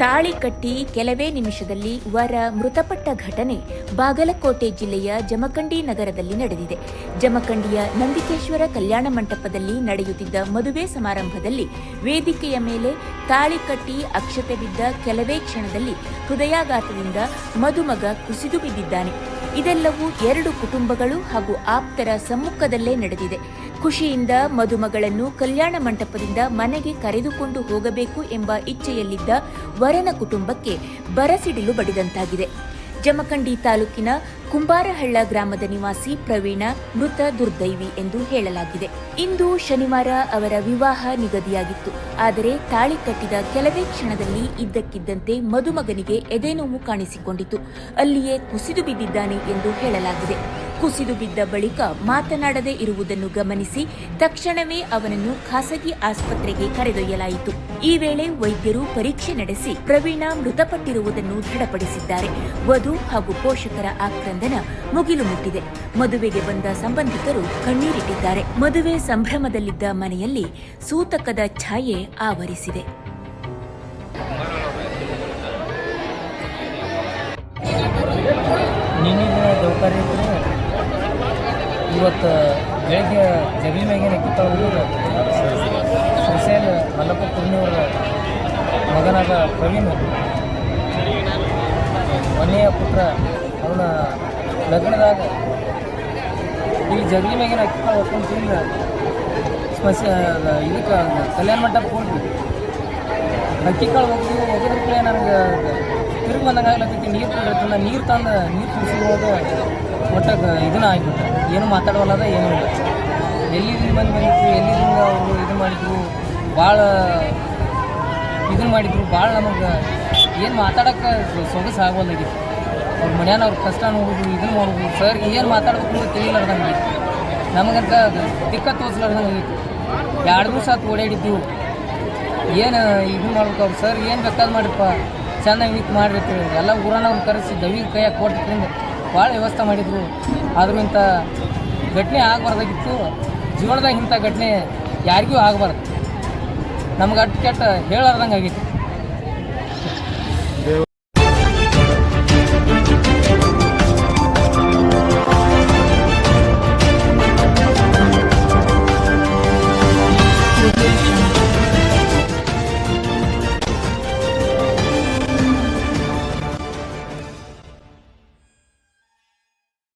ತಾಳಿ ಕಟ್ಟಿ ಕೆಲವೇ ನಿಮಿಷದಲ್ಲಿ ವರ ಮೃತಪಟ್ಟ ಘಟನೆ ಬಾಗಲಕೋಟೆ ಜಿಲ್ಲೆಯ ಜಮಖಂಡಿ ನಗರದಲ್ಲಿ ನಡೆದಿದೆ. ಜಮಖಂಡಿಯ ನಂದಿಕೇಶ್ವರ ಕಲ್ಯಾಣ ಮಂಟಪದಲ್ಲಿ ನಡೆಯುತ್ತಿದ್ದ ಮದುವೆ ಸಮಾರಂಭದಲ್ಲಿ ವೇದಿಕೆಯ ಮೇಲೆ ತಾಳಿ ಕಟ್ಟಿ ಅಕ್ಷತೆ ಬಿದ್ದ ಕೆಲವೇ ಕ್ಷಣದಲ್ಲಿ ಹೃದಯಾಘಾತದಿಂದ ಮದುಮಗ ಕುಸಿದು ಬಿದ್ದಿದ್ದಾನೆ. ಇದೆಲ್ಲವೂ ಎರಡು ಕುಟುಂಬಗಳು ಹಾಗೂ ಆಪ್ತರ ಸಮ್ಮುಖದಲ್ಲೇ ನಡೆದಿದೆ. ಖುಷಿಯಿಂದ ಮದುಮಗಳನ್ನು ಕಲ್ಯಾಣ ಮಂಟಪದಿಂದ ಮನೆಗೆ ಕರೆದುಕೊಂಡು ಹೋಗಬೇಕು ಎಂಬ ಇಚ್ಛೆಯಲ್ಲಿದ್ದ ವರನ ಕುಟುಂಬಕ್ಕೆ ಬರಸಿಡಿಲು ಬಡಿದಂತಾಗಿದೆ. ಜಮಖಂಡಿ ತಾಲೂಕಿನ ಕುಂಬಾರಹಳ್ಳ ಗ್ರಾಮದ ನಿವಾಸಿ ಪ್ರವೀಣ ಮೃತ ದುರ್ದೈವಿ ಎಂದು ಹೇಳಲಾಗಿದೆ. ಇಂದು ಶನಿವಾರ ಅವರ ವಿವಾಹ ನಿಗದಿಯಾಗಿತ್ತು. ಆದರೆ ತಾಳಿ ಕಟ್ಟಿದ ಕೆಲವೇ ಕ್ಷಣದಲ್ಲಿ ಇದ್ದಕ್ಕಿದ್ದಂತೆ ಮದುಮಗನಿಗೆ ಎದೆನೋವು ಕಾಣಿಸಿಕೊಂಡಿತು. ಅಲ್ಲಿಯೇ ಕುಸಿದು ಬಿದ್ದಿದ್ದಾನೆ ಎಂದು ಹೇಳಲಾಗಿದೆ. ಕುಸಿದು ಬಿದ್ದ ಬಳಿಕ ಮಾತನಾಡದೇ ಇರುವುದನ್ನು ಗಮನಿಸಿ ತಕ್ಷಣವೇ ಅವನನ್ನು ಖಾಸಗಿ ಆಸ್ಪತ್ರೆಗೆ ಕರೆದೊಯ್ಯಲಾಯಿತು. ಈ ವೇಳೆ ವೈದ್ಯರು ಪರೀಕ್ಷೆ ನಡೆಸಿ ಪ್ರವೀಣ ಮೃತಪಟ್ಟಿರುವುದನ್ನು ದೃಢಪಡಿಸಿದ್ದಾರೆ. ವಧು ಹಾಗೂ ಪೋಷಕರ ಆಕ್ರಂದನ ಮುಗಿಲು ಮುಟ್ಟಿದೆ. ಮದುವೆಗೆ ಬಂದ ಸಂಬಂಧಿಕರು ಕಣ್ಣೀರಿಟ್ಟಿದ್ದಾರೆ. ಮದುವೆ ಸಂಭ್ರಮದಲ್ಲಿದ್ದ ಮನೆಯಲ್ಲಿ ಸೂತಕದ ಛಾಯೆ ಆವರಿಸಿದೆ. ನಿನ್ನೆ ದೌಕರ್ಯ ಇವತ್ತು ಬೆಳಗ್ಗೆ ಜಗಲಿ ಮ್ಯಾಗಿನ ಕಿತ್ತವ್ರು ಶ್ರೀಶೈಲ ಮಲ್ಲಪ್ಪ ಕುರ್ಮಿಯವರ ಮಗನಾದ ಪ್ರವೀಣ್. ಮನೆಯ ಪುತ್ರ ಅವನ ಲಗ್ನದಾಗ ಈ ಜಗಲಿ ಮ್ಯಾಗಿನ ಅಕ್ಕಿ ಹೊತ್ಕೊಂಡು ತಿಂದ ಸ್ಮಶ ಇದಕ್ಕೆ ಕಲ್ಯಾಣ ಮಂಟಪ ಹೋಗಿ ಅಕ್ಕಿ ಕಾಳು ಹೋಗಿ ಹೋಗಿದ್ರ ಕೂಡ ನನಗೆ ತಿರುಗಿ ಬಂದಂಗೆ ಆಗ್ಲತ್ತೈತಿ ನೀರು ಕೊಡಿರ್ತಲ್ಲ ನೀರು ತಂದು, ನೀರು ಕುಡಿಸುವಾಗ ಒಟ್ಟಾಗ ಇದನ್ನ ಆಗಿಬಿಟ್ಟು. ಏನು ಮಾತಾಡೋಲ್ಲದ ಏನೂ ಇಲ್ಲ. ಎಲ್ಲಿದ್ರು ಬಂದು ಬಂದಿತ್ತು ಎಲ್ಲಿದ್ರಿಂದ ಅವರು ಇದು ಮಾಡಿದ್ರು, ಭಾಳ ಇದನ್ನು ಮಾಡಿದ್ರು, ಭಾಳ ನಮಗೆ ಏನು ಮಾತಾಡೋಕ್ಕೆ ಸೊಗಸು ಆಗೋಲ್ಲಾಗಿತ್ತು ಅವ್ರ ಮನ್ಯಾನ ಅವ್ರ ಕಷ್ಟ ನೋಡೋದು ಇದನ್ನು ಮಾಡೋದು ಸರ್ ಏನು ಮಾತಾಡೋದು ತಿಳಿಲಾರ್ದಂಗೆ ನಮಗಂತ ದಿಕ್ಕ ತೋರಿಸ್ಲಾರ್ದಂಗೆ ಆಗಿತ್ತು ಎರಡು ದಿವಸ ಆತು ಓಡಾಡಿದ್ದು ಏನು ಇದು ಮಾಡ್ಬೇಕು ಅವ್ರು ಸರ್ ಏನು ಬೇಕಾದ್ ಮಾಡಿರಪ್ಪ ಚೆನ್ನಾಗಿ ನಿಂತು ಮಾಡಿರ್ತೀವಿ. ಎಲ್ಲ ಅವ್ರು ಕರೆಸಿ, ದವಿ ಕೈಯಾಗ ಕೊಟ್ಟಿದ್ರಿಂದ ಭಾಳ ವ್ಯವಸ್ಥೆ ಮಾಡಿದರು. ಆದ್ರಿಂತ ಘಟನೆ ಆಗಬಾರ್ದಾಗಿತ್ತು. ಜೀವನದಾಗ ಇಂಥ ಘಟನೆ ಯಾರಿಗೂ ಆಗಬಾರ್ದು. ನಮ್ಗೆ ಅಟ್ಟು ಕೆಟ್ಟ ಹೇಳಾರ್ದಂಗೆ ಆಗೈತಿ